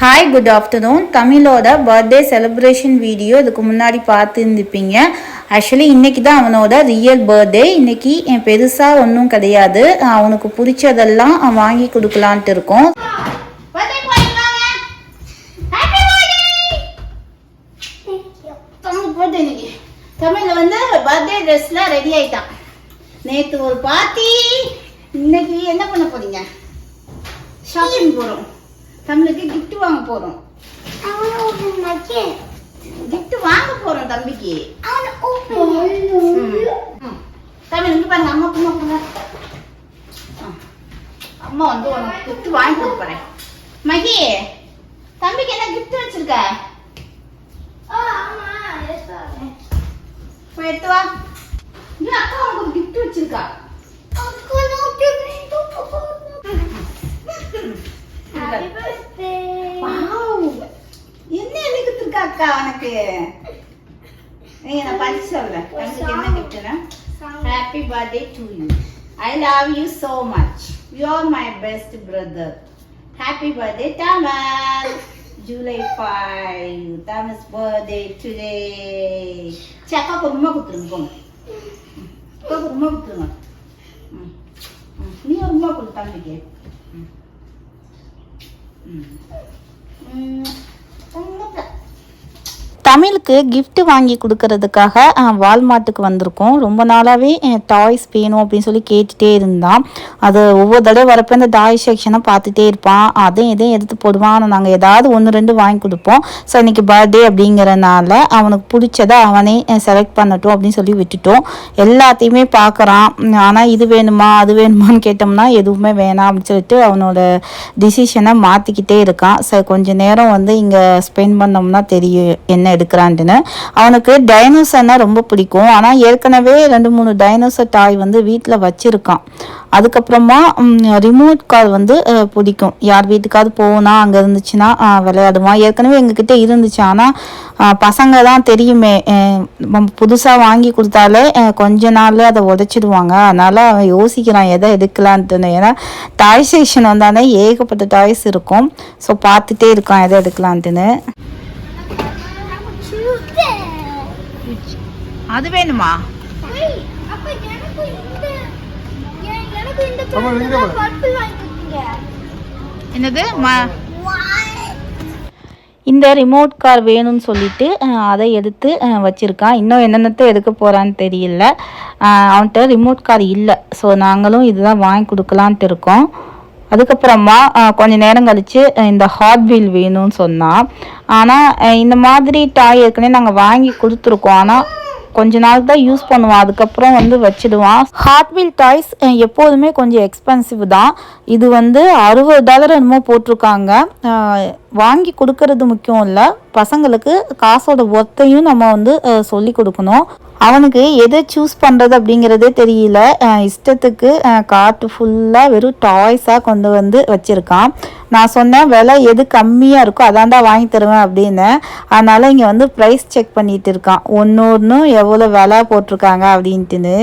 Hi good afternoon தமிழோட birthday celebration video இதுக்கு முன்னாடி பார்த்துருந்துப்பீங்க ஆக்சுவலி இன்றைக்கி தான் அவனோட ரியல் பர்த்டே இன்றைக்கி என் பெருசாக ஒன்றும் கிடையாது. அவனுக்கு பிடிச்சதெல்லாம் வாங்கி கொடுக்கலான்ட்டு இருக்கோம். பர்த்டே தமிழ்ல வந்து பர்த்டே ட்ரெஸ்லாம் ரெடி ஆயிட்டான். நேத்து ஒரு பார்ட்டி இன்னைக்கு என்ன பண்ண போறீங்க? ஷாப்பிங் போறோம். தமிழுக்கு gift வாங்க போறோம். gift வாங்க போறோம் தம்பிக்கு. தமிழ் இங்க பாருங்க அம்மா அம்மா ஆ. அம்மா வந்து உனக்கு gift வாங்கி கொடுக்க போறேன். மகி தம்பிக்கு என்ன gift வச்சிருக்க? எடுத்து வா. அக்கா உனக்கு ஒரு gift வச்சிருக்கா. Wow. என்ன கொடுத்துருக்கா அக்கா உனக்கு? நீங்க நான் படிச்சு சொல்றேன். தம்பிக்கு என்ன கிஃப்ட்னா happy birthday to you I love you so much you are my best brother happy birthday Thamal July five Thomas birthday today சரி அக்காவுக்கு கொடுத்துருங்க போங்க. அக்காவுக்கு கொடுத்துருங்க. நீ உமா கொடு தம்பிக்கு. ம். ம். ம். உங்க தமிழுக்கு கிஃப்ட் வாங்கி கொடுக்கறதுக்காக வால்மார்ட்டுக்கு வந்திருக்கோம். ரொம்ப நாளாகவே டாய்ஸ் வேணும் அப்படின்னு சொல்லி கேட்டுகிட்டே இருந்தான். அது ஒவ்வொரு தடவை வரப்போ இந்த டாய் செக்ஷனை பார்த்துட்டே இருப்பான். அதையும் இதையும் எடுத்து போடுவான். நாங்கள் ஏதாவது ஒன்று ரெண்டு வாங்கி கொடுப்போம். ஸோ இன்னைக்கு பர்த்டே அப்படிங்கிறனால அவனுக்கு பிடிச்சதை அவனே செலக்ட் பண்ணட்டும் அப்படின்னு சொல்லி விட்டுட்டோம். எல்லாத்தையுமே பார்க்குறான். ஆனால் இது வேணுமா அது வேணுமான்னு கேட்டோம்னா எதுவுமே வேணாம் அப்படின்னு சொல்லிட்டு அவனோட டிசிஷனை மாற்றிக்கிட்டே இருக்கான். ஸோ கொஞ்சம் நேரம் வந்து இங்கே ஸ்பெண்ட் பண்ணோம்னா தெரியும் என்ன எடுக்கிறான்ட்டுன்னு. அவனுக்கு டைனோசர்னா ரொம்ப பிடிக்கும். ஆனால் ஏற்கனவே ரெண்டு மூணு டைனோசர் டாய் வந்து வீட்டில் வச்சுருக்கான். அதுக்கப்புறமா ரிமோட் கார் வந்து பிடிக்கும். யார் வீட்டுக்காவது போகணும் அங்கே இருந்துச்சுன்னா விளையாடுவான் ஏற்கனவே எங்ககிட்ட இருந்துச்சு. ஆனால் பசங்க தான் தெரியுமே. புதுசாக வாங்கி கொடுத்தாலே கொஞ்ச நாள் அதை உடைச்சிடுவாங்க. அதனால் அவன் யோசிக்கிறான் எதை எடுக்கலான்ட்டுன்னு. ஏன்னா டாய் செக்ஷன் வந்தானே ஏகப்பட்ட டாய்ஸ் இருக்கும். ஸோ பார்த்துட்டே இருக்கான் எதை எடுக்கலான்ட்டுன்னு. அது வேணுமா. என்னது? இந்த ரிமோட் கார் வேணும்னு சொல்லிட்டு அஹ், அதை எடுத்து அஹ், வச்சிருக்கான். இன்னும் என்னென்னத்தை எடுக்க போறான்னு தெரியல. அவன்கிட்ட ரிமோட் கார் இல்லை. ஸோ நாங்களும் இதுதான் வாங்கி கொடுக்கலான்ட்டு இருக்கோம். அதுக்கப்புறமா கொஞ்ச நேரம் கழிச்சு இந்த ஹாட் வீல் வேணும்னு சொன்னான் ஆனால் இந்த மாதிரி டாய் ஏற்கனவே நாங்கள் வாங்கி கொடுத்துருக்கோம். ஆனால் கொஞ்ச நாள் தான் யூஸ் பண்ணுவான். அதுக்கப்புறம் வந்து வச்சிடுவான். ஹாட் டாய்ஸ் எப்போதுமே கொஞ்சம் எக்ஸ்பென்சிவ் தான். இது வந்து அறுபது டாலர் என்னமோ போட்டிருக்காங்க. வாங்கி கொடுக்கறது முக்கியம் இல்லை. பசங்களுக்கு காசோட ஒர்த்தையும் நம்ம வந்து சொல்லி கொடுக்கணும். அவனுக்கு எதை சூஸ் பண்ணுறது அப்படிங்கிறதே தெரியல. இஷ்டத்துக்கு காட்டு ஃபுல்லாக வெறும் டாய்ஸாக கொண்டு வந்து வச்சுருக்கான். நான் சொன்னேன் விலை எது கம்மியாக இருக்கோ அதான்டா வாங்கி தருவேன் அப்படின்னு. அதனால் இங்கே வந்து ப்ரைஸ் செக் பண்ணிட்டு இருக்கான். ஒன்று ஒன்றும் எவ்வளோ விலை போட்டிருக்காங்க அப்படின்ட்டுன்னு.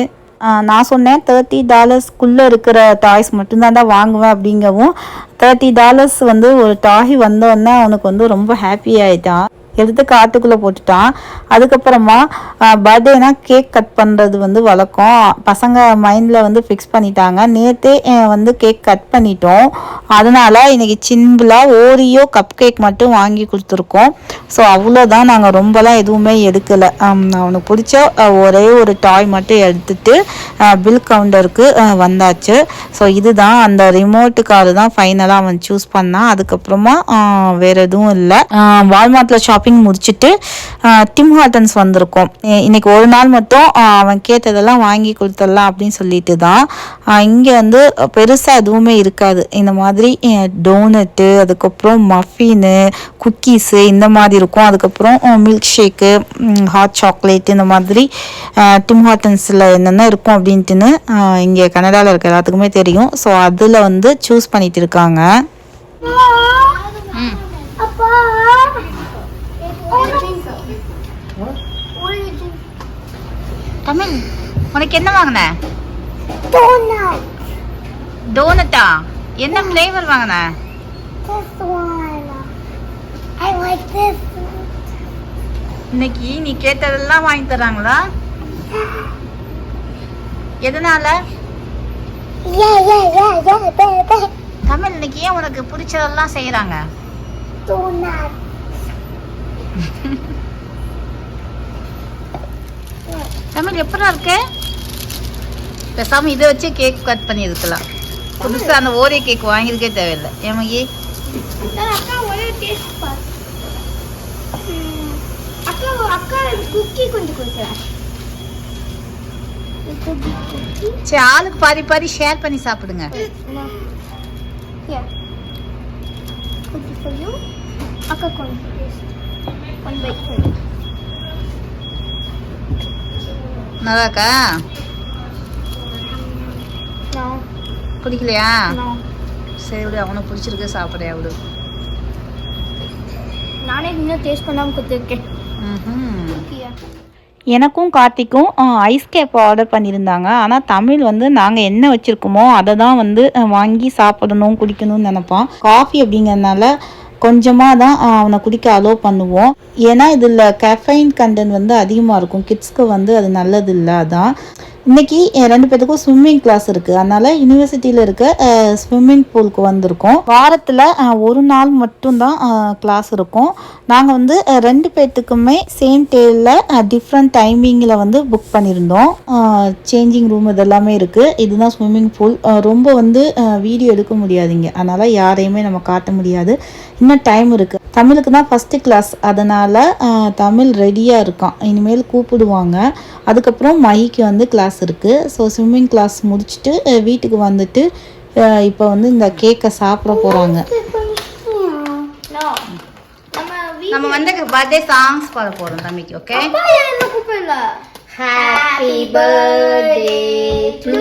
நான் சொன்னேன் தேர்ட்டி டாலர்ஸ்க்குள்ளே இருக்கிற டாய்ஸ் மட்டும்தான்டா வாங்குவேன் அப்படிங்கவும் தேர்ட்டி டாலர்ஸ் வந்து ஒரு டாய் வந்தோடனே அவனுக்கு வந்து ரொம்ப ஹாப்பி ஆகிட்டான் எடுத்து காட்டுக்குள்ளே போட்டுட்டான். அதுக்கப்புறமா பர்த்டேனா கேக் கட் பண்ணுறது வந்து வழக்கம். பசங்க மைண்டில் வந்து ஃபிக்ஸ் பண்ணிட்டாங்க. நேற்றே வந்து கேக் கட் பண்ணிட்டோம். அதனால இன்றைக்கி சிம்பிளாக ஓரியோ கப் கேக் மட்டும் வாங்கி கொடுத்துருக்கோம். ஸோ அவ்வளோதான் நாங்கள் ரொம்பலாம் எதுவுமே எடுக்கலை. அவனுக்கு பிடிச்ச ஒரே ஒரு டாய் மட்டும் எடுத்துட்டு பில் கவுண்டருக்கு வந்தாச்சு. ஸோ இதுதான் அந்த ரிமோட்டு காரு தான் ஃபைனலாக அவன் சூஸ் பண்ணான். அதுக்கப்புறமா வேறு எதுவும் இல்லை. வால்மார்ட்டில் ஷாப்பிங் முடிச்சுட்டு டிம் ஹார்ட்டன்ஸ் வந்திருக்கோம். இன்னைக்கு ஒரு நாள் மட்டும் அவன் கேட்டதெல்லாம் வாங்கி கொடுத்துடலாம் அப்படின்னு சொல்லிட்டு தான் இங்கே வந்து பெருசாக எதுவுமே இருக்காது. இந்த மாதிரி டோனட்டு அதுக்கப்புறம் மஃபினு குக்கீஸு இந்த மாதிரி இருக்கும். அதுக்கப்புறம் மில்க் ஷேக்கு ஹாட் சாக்லேட் இந்த மாதிரி டிம் ஹார்ட்டன்ஸில் என்னென்ன இருக்கும் அப்படின்ட்டுன்னு இங்கே கனடாவில் இருக்க எல்லாத்துக்குமே தெரியும். ஸோ அதில் வந்து சூஸ் பண்ணிட்டு இருக்காங்க. அப்பா. தமிழ் உனக்கு என்ன வாங்கின? டோனட்டா என்ன ஃப்ளேவர் வாங்கின? இன்னைக்கு நீ கேட்டதெல்லாம் வாங்கி தராங்களா? எதனால? தமிழ் இன்னைக்கு ஏன் உனக்கு பிடிச்சதெல்லாம் செய்யறாங்க தமிழ் எப்படா இருக்கு? பேசாம இதை வச்சு கேக் கட் பண்ணி இருக்கலாம். புதுசா அந்த ஓரியோ கேக் வாங்கியிருக்கே தேவையில்லை. ஏமாயி அக்கா பார் அக்கா அக்கா குக்கி கொஞ்சம் கொடுக்குறேன் சரி ஆளுக்கு பாதி பாதி ஷேர் பண்ணி சாப்பிடுங்க. Yeah. Cookie bite for you. நல்லாக்கா பிடிக்கலையா. சரி விடு அவனுக்கு பிடிச்சிருக்கு சாப்பிட்றியா விடு. நானே இன்னும் டேஸ்ட் பண்ணாம கொடுத்துருக்கேன். எனக்கும் கார்த்திக்கும் ஐஸ் கேப் ஆர்டர் பண்ணியிருந்தாங்க. ஆனால் தமிழ் வந்து நாங்கள் என்ன வச்சுருக்கோமோ அதை தான் வந்து வாங்கி சாப்பிடணும் குடிக்கணும்னு நினைப்பான் காஃபி அப்படிங்கறதுனால கொஞ்சமாக தான் அவனை குடிக்க அலோவ் பண்ணுவோம். ஏன்னா இதில் கெஃபைன் கண்டென்ட் வந்து அதிகமாக இருக்கும். கிட்ஸ்க்கு வந்து அது நல்லது இல்லை அதான். இன்னைக்கு என் ரெண்டு பேத்துக்கும் ஸ்விம்மிங் கிளாஸ் இருக்குது அதனால் யூனிவர்சிட்டியில் இருக்க ஸ்விம்மிங் பூலுக்கு வந்திருக்கோம். வாரத்தில் ஒரு நாள் மட்டும்தான் கிளாஸ் இருக்கும். நாங்கள் வந்து ரெண்டு பேர்த்துக்குமே சேம் டேயில் டிஃப்ரெண்ட் டைமிங்கில் வந்து புக் பண்ணியிருந்தோம். சேஞ்சிங் ரூம் இதெல்லாமே இருக்குது இதுதான் ஸ்விம்மிங் பூல் ரொம்ப வந்து வீடியோ எடுக்க முடியாதுங்க. அதனால் யாரையுமே நம்ம காட்ட முடியாது. இன்னும் டைம் இருக்குது தமிழுக்கு தான் ஃபஸ்ட்டு கிளாஸ் அதனால் தமிழ் ரெடியாக இருக்கான். இனிமேல் கூப்பிடுவாங்க. அதுக்கப்புறம் மைக்கு வந்து கிளாஸ் இருக்குது ஸோ ஸ்விம்மிங் கிளாஸ் முடிச்சுட்டு வீட்டுக்கு வந்துட்டு இப்போ வந்து இந்த கேக்கை சாப்பிட போகிறாங்க. நம்ம நம்ம வந்து பர்த்டே சாங்ஸ் பாட போகிறோம் தம்பிக்கு ஓகே அப்பா என்ன கூப்பிடல? Happy birthday to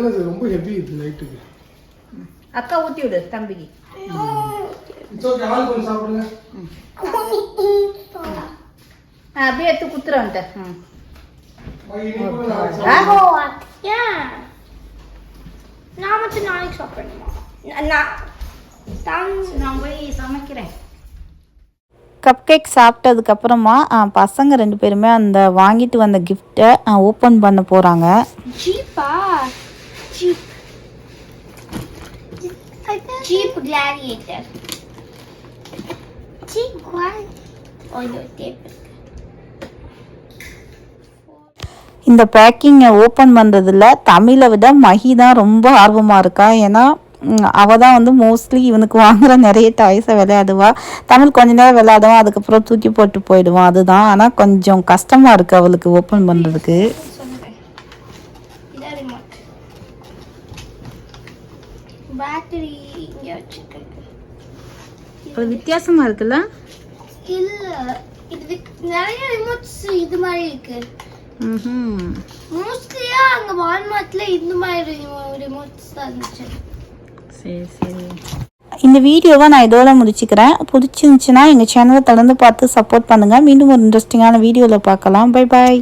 இதெல்லாம் இது ரொம்ப ஹெவி இது நைட்டுக்கு அக்கா ஊற்றி விடு தம்பிக்கு. சாப்பிடுங்க. அப்படியே எடுத்து குத்துறவன்ட்ட ம். மகி, நீ கூட நாளைக்கு ஆ? சாப்பிடு. ஏன் நான் மட்டும் நாளைக்கு சாப்பிடணுமா? நான் தான் நான் போய் சமைக்கிறேன். கப் கேக் சாப்பிட்டதுக்கப்புறமா பசங்க ரெண்டு பேருமே அந்த வாங்கிட்டு வந்த கிஃப்ட்டை ஓப்பன் பண்ண போகிறாங்க ஜீப்பா ஜீப் ஜீப் கிளாடியேட்டர் ஜீப் குவான் ஓய்யோ டேப் இந்த பேக்கிங்கை ஓப்பன் பண்ணுறதுல தமிழை விட மஹி தான் ரொம்ப ஆர்வமாக இருக்கா? ஏன்னா ம், அவ தான் வந்து மோஸ்ட்லி இவனுக்கு வாங்குற நிறைய டாய்ஸை விளையாடுவா. தமிழ் கொஞ்ச நேரம் விளையாடுவான் அதுக்கப்புறம் தூக்கி போட்டு போயிடுவான். அதுதான். ஆனால் கொஞ்சம் கஷ்டமாக இருக்குது அவளுக்கு ஓப்பன் பண்ணுறதுக்கு சொல்லுறேன் இதான் ரிமோட் பேட்டரி இங்கே வச்சுருக்கேன் அது வித்தியாசமாக இருக்குல்ல? இல்ல இது நிறைய ரிமோட்ஸ் இது மாதிரி இருக்கு. ம் மோஸ்ட்லியா அங்க வால்மார்ட்ல இந்த மாதிரி ரிமோட்ஸ் தான் இருந்துச்சு. சரி சரி. இந்த வீடியோவை நான் இதோட முடிச்சுக்கிறேன். பிடிச்சிருந்துச்சுன்னா எங்கள் சேனலை தொடர்ந்து பார்த்து சப்போர்ட் பண்ணுங்கள் மீண்டும் ஒரு இன்ட்ரெஸ்டிங்கான வீடியோவில் பார்க்கலாம். Bye bye